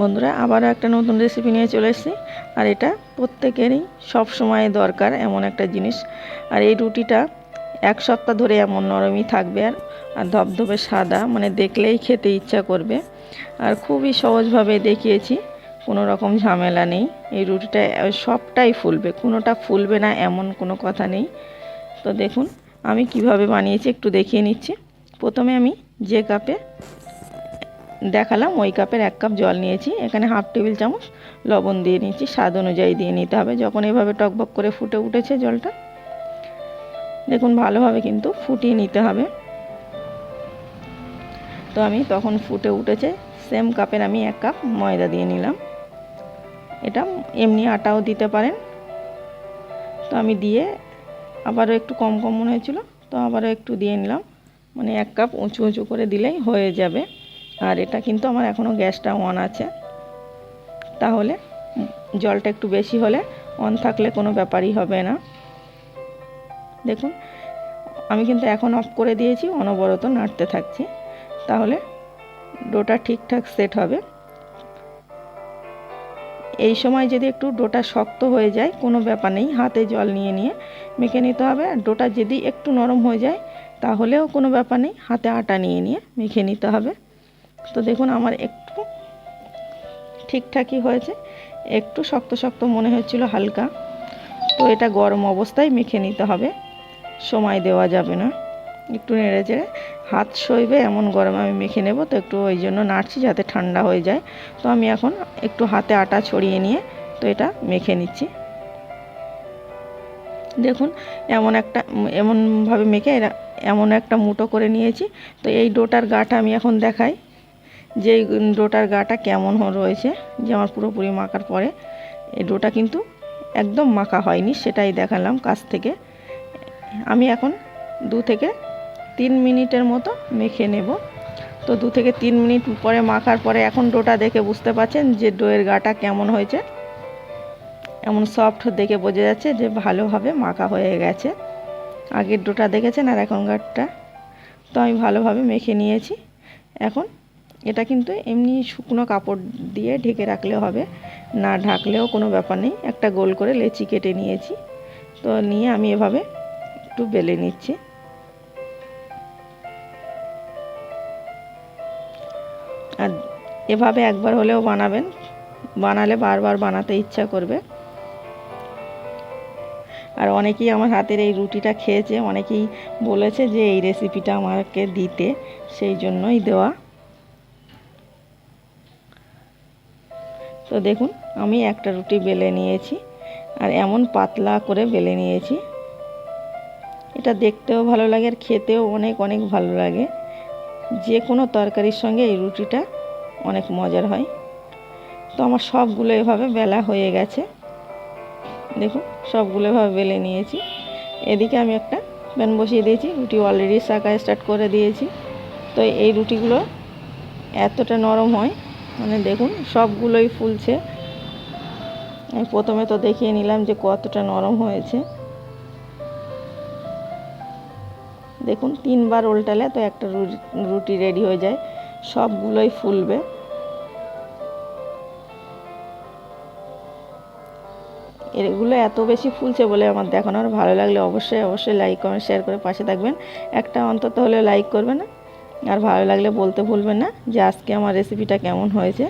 বন্ধুরা, আবারও একটা নতুন রেসিপি নিয়ে চলে এসেছি। আর এটা প্রত্যেকেরই সব সময় দরকার এমন একটা জিনিস। আর এই রুটিটা এক সপ্তাহ ধরে এমন নরমই থাকবে আর আর ধবধবে সাদা মানে দেখলেই খেতে ইচ্ছা করবে। আর খুবই সহজভাবে দেখিয়েছি, কোনো রকম ঝামেলা নেই। এই রুটিটা সবটাই ফুলবে, কোনোটা ফুলবে না এমন কোনো কথা নেই। তো দেখুন, আমি কীভাবে বানিয়েছি একটু দেখিয়ে নিচ্ছি। প্রথমে আমি যে কাপে দেখালাম, ওই কাপের এক কাপ জল নিয়েছি, এখানে হাফ টেবিল চামচ লবণ দিয়ে নিয়েছি, স্বাদ অনুযায়ী দিয়ে নিতে হবে, যখন এভাবে টকবক করে ফুটে উঠেছে জলটা। দেখুন, ভালোভাবে কিন্তু ফুটিয়ে নিতে হবে। তো আমি তখন ফুটে উঠেছে, সেম কাপের আমি এক কাপ ময়দা দিয়ে নিলাম। এটা এমনি আটাও দিতে পারেন। তো আমি দিয়ে আবারও একটু কম কম মনে হয়েছিল, তো আবারও একটু দিয়ে নিলাম। মানে এক কাপ উঁচু উঁচু করে দিলেই হয়ে যাবে। আর এটা কিন্তু আমার এখনও গ্যাসটা অন আছে। তাহলে জলটা একটু বেশি হলে অন থাকলে কোনো ব্যাপারই হবে না। দেখুন, আমি কিন্তু এখন অফ করে দিয়েছি, অনবরত নাড়তে থাকছি। তাহলে ডোটা ঠিকঠাক সেট হবে। এই সময় যদি একটু ডোটা শক্ত হয়ে যায়, কোনো ব্যাপার নেই, হাতে জল নিয়ে নিয়ে মেখে নিতে হবে। আর ডোটা যদি একটু নরম হয়ে যায়, তাহলেও কোনো ব্যাপার নেই, হাতে আটা নিয়ে নিয়ে মেখে নিতে হবে। তো দেখুন, আমার একটু ঠিকঠাকই হয়েছে। একটু শক্ত শক্ত মনে হচ্ছিল হালকা। তো এটা গরম অবস্থায় মেখে নিতে হবে। সময় দেওয়া যাবে না। একটু নেড়ে চেড়ে হাত সইবে, এমন গরম আমি মেখে নেব। তো একটু ওই জন্য নাড়ছি যাতে ঠান্ডা হয়ে যায়। তো আমি এখন একটু হাতে আটা ছড়িয়ে নিয়ে তো এটা মেখে নিচ্ছি। দেখুন, এমন একটা, এমনভাবে মেখে এরা, এমন একটা মুটো করে নিয়েছি। তো এই ডোটার গাটা আমি এখন দেখাই। যে ডোটার গাটা কেমন রয়েছে, যে আমার পুরোপুরি মাখার পরে, এই ডোটা কিন্তু একদম মাখা হয়নি, সেটাই দেখালাম কাছ থেকে। আমি এখন দু থেকে তিন মিনিটের মতো মেখে নেব। তো দু থেকে তিন মিনিট পরে মাখার পরে এখন ডোটা দেখে বুঝতে পারছেন যে ডোয়ের গাটা কেমন হয়েছে। এমন সফট দেখে বোঝা যাচ্ছে যে ভালোভাবে মাখা হয়ে গেছে। আগের ডোটা দেখেছেন আর এখনকারটা? তো আমি ভালোভাবে মেখে নিয়েছি। এখন এটা কিন্তু এমনি শুকনো কাপড় দিয়ে ঢেকে রাখলে হবে। না ঢাকলেও কোনো ব্যাপার নেই। একটা গোল করে লেচি কেটে নিয়েছি। তো নিয়ে আমি এভাবে একটু বেলে নিচ্ছি। আর এভাবে একবার হলেও বানাবেন। বানালে বারবার বানাতে ইচ্ছা করবে। আর অনেকেই আমার হাতের এই রুটিটা খেয়েছে। অনেকেই বলেছে যে এই রেসিপিটা আমাকে দিতে। সেই জন্যই দেওয়া। তো দেখুন, আমি একটা রুটি বেলে নিয়েছি আর এমন পাতলা করে বেলে নিয়েছি। এটা দেখতেও ভালো লাগে আর খেতেও অনেক অনেক ভালো লাগে। যে কোনো তরকারির সঙ্গে এই রুটিটা অনেক মজার হয়। তো আমার সবগুলো এভাবে বেলা হয়ে গেছে। দেখুন, সবগুলো এভাবে বেলে নিয়েছি। এদিকে আমি একটা প্যান বসিয়ে দিয়েছি, রুটি অলরেডি শাকা স্টার্ট করে দিয়েছি। তো এই রুটিগুলো এতটা নরম হয় মানে দেখুন, সবগুলোই ফুলছে। আমি প্রথমে তো দেখিয়ে নিলাম যে কতটা নরম হয়েছে। দেখুন, তিনবার উল্টালে তো একটা রুটি রেডি হয়ে যায়। সবগুলোই ফুলবে। এগুলো এত বেশি ফুলছে বলে আমার দেখানোর ভালো লাগলে অবশ্যই অবশ্যই লাইক কমেন্ট শেয়ার করে পাশে থাকবেন। একটা অন্তত হলে লাইক করবেন। আর ভালো লাগলে বলতে ভুলবেন না যে আজকে আমার রেসিপিটা কেমন হয়েছে।